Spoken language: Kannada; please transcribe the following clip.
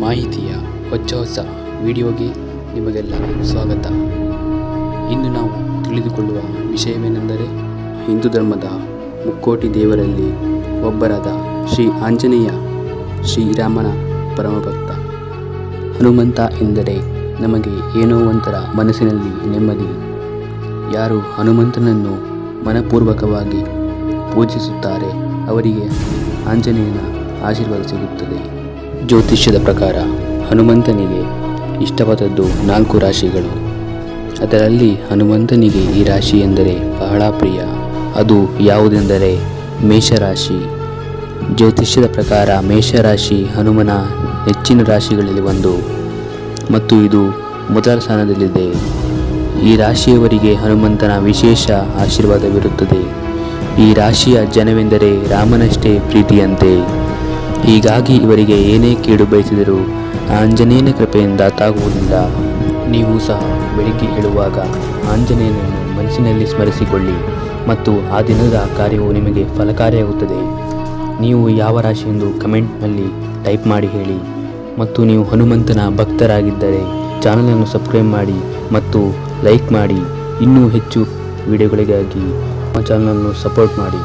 ಮಾಹಿತಿಯ ಹೊಚ್ಚ ಹೊಸ ವಿಡಿಯೋಗೆ ನಿಮಗೆಲ್ಲ ಸ್ವಾಗತ. ಇಂದು ನಾವು ತಿಳಿದುಕೊಳ್ಳುವ ವಿಷಯವೇನೆಂದರೆ ಹಿಂದೂ ಧರ್ಮದ ಮುಕ್ಕೋಟಿ ದೇವರಲ್ಲಿ ಒಬ್ಬರಾದ ಶ್ರೀ ಆಂಜನೇಯ ಶ್ರೀರಾಮನ ಪರಮಭಕ್ತ. ಹನುಮಂತ ಎಂದರೆ ನಮಗೆ ಏನೋ ಒಂಥರ ಮನಸ್ಸಿನಲ್ಲಿ ನೆಮ್ಮದಿ. ಯಾರು ಹನುಮಂತನನ್ನು ಮನಪೂರ್ವಕವಾಗಿ ಪೂಜಿಸುತ್ತಾರೆ ಅವರಿಗೆ ಆಂಜನೇಯನ ಆಶೀರ್ವಾದ ಸಿಗುತ್ತದೆ. ಜ್ಯೋತಿಷ್ಯದ ಪ್ರಕಾರ ಹನುಮಂತನಿಗೆ ಇಷ್ಟವಾದದ್ದು ನಾಲ್ಕು ರಾಶಿಗಳು. ಅದರಲ್ಲಿ ಹನುಮಂತನಿಗೆ ಈ ರಾಶಿ ಎಂದರೆ ಬಹಳ ಪ್ರಿಯ. ಅದು ಯಾವುದೆಂದರೆ ಮೇಷರಾಶಿ. ಜ್ಯೋತಿಷ್ಯದ ಪ್ರಕಾರ ಮೇಷರಾಶಿ ಹನುಮನ ಹೆಚ್ಚಿನ ರಾಶಿಗಳಲ್ಲಿ ಒಂದು. ಮತ್ತು ಇದು ಮೊದಲ ಸ್ಥಾನದಲ್ಲಿದೆ. ಈ ರಾಶಿಯವರಿಗೆ ಹನುಮಂತನ ವಿಶೇಷ ಆಶೀರ್ವಾದವಿರುತ್ತದೆ. ಈ ರಾಶಿಯ ಜನವೆಂದರೆ ರಾಮನಷ್ಟೇ ಪ್ರೀತಿಯಂತೆ. ಹೀಗಾಗಿ ಇವರಿಗೆ ಏನೇ ಕೇಡು ಬಯಸಿದರೂ ಆಂಜನೇಯನ ಕೃಪೆಯಿಂದ ತಾಗುವುದಿಲ್ಲ. ನೀವು ಸಹ ಬೆಳಿಗ್ಗೆ ಹೇಳುವಾಗ ಆಂಜನೇಯನನ್ನು ಮನಸ್ಸಿನಲ್ಲಿ ಸ್ಮರಿಸಿಕೊಳ್ಳಿ ಮತ್ತು ಆ ದಿನದ ಕಾರ್ಯವು ನಿಮಗೆ ಫಲಕಾರಿಯಾಗುತ್ತದೆ. ನೀವು ಯಾವ ರಾಶಿ ಎಂದು ಕಮೆಂಟ್ನಲ್ಲಿ ಟೈಪ್ ಮಾಡಿ ಹೇಳಿ ಮತ್ತು ನೀವು ಹನುಮಂತನ ಭಕ್ತರಾಗಿದ್ದರೆ ಚಾನಲನ್ನು ಸಬ್ಸ್ಕ್ರೈಬ್ ಮಾಡಿ ಮತ್ತು ಲೈಕ್ ಮಾಡಿ. ಇನ್ನೂ ಹೆಚ್ಚು ವಿಡಿಯೋಗಳಿಗಾಗಿ ನಮ್ಮ ಚಾನಲನ್ನು ಸಪೋರ್ಟ್ ಮಾಡಿ.